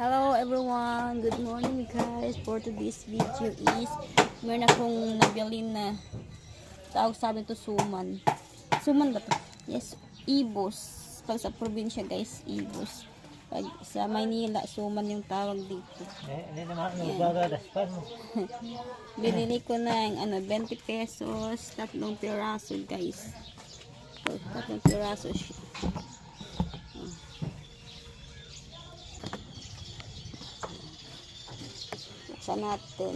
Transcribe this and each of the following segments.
Hello everyone! Good morning guys! For today's video is meron akong nabili na tawag sa amin to suman. Suman ba to? Yes, ibos. Pag sa probinsya guys, ibos. Pag sa Maynila, suman yung tawag dito. Eh, hindi naman nagdadaspan mo. Binili ko ng ano, 20 pesos, tatlong piraso guys. Tatlong piraso siya. Buksan natin.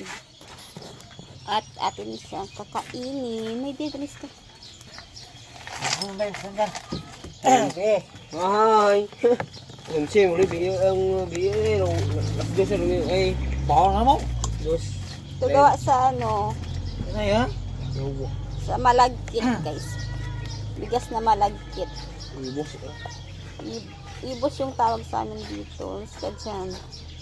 At atin siya kakainin. May didris ka. Sundan, sundan. Eh, Ay. Ang sim, ulit bigyan ang bigyan ang dos sa lugi ay bawal na mo. dos. Ito gawa sa ano, Ano yan? sa malagkit guys. Bigas na malagkit. Ibos. I- ibos yung tawag sa amin dito. Sa dyan. Ibos.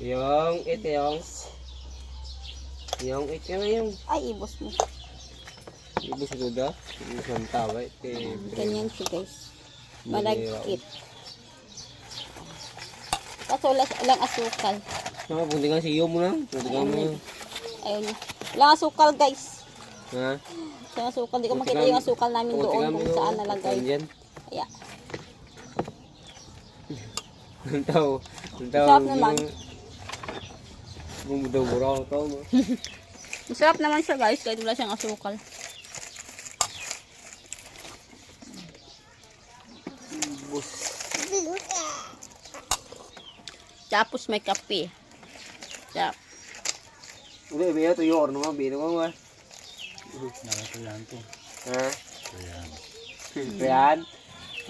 Yung it yung yung it yung yung Ay, ibos mo. ibos ito da. Ibos ang tawag. Eh, Ganyan siya guys. Malagkit. Kaso walang asukal. Mga puntingan siyo mo na. Puntingan mo. Ayun. Walang asukal guys. Ha? Walang asukal. Di ko makita yung asukal namin doon kung saan nalagay. Diyan. Kaya, Ang tao. Ang tao. Sarap naman. Daw buraw to mo. masarap naman siya guys kahit wala siyang asukal. Ibos. Tapos may kape. Tap. Udah biya to yor no biro mo ma. Nakatulan to. Ha? Ayan. Yan.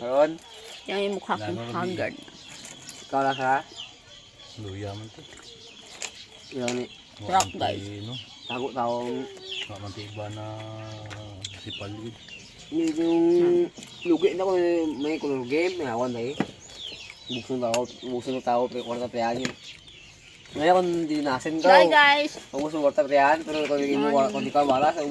Karon, Yan yung mukha kong haggard. ikaw lang ha. Luya man to. Yan Wa man guys. No? tago taong Wa man iba na si paligid. ni yung lugi na ko may color game may awan dai. Buksan tao, buksan ng tao pre kwarta pre angin. Ngayon kung di nasin ka. Bye guys! Kung gusto kwarta angin, pero kung hindi ka wala sa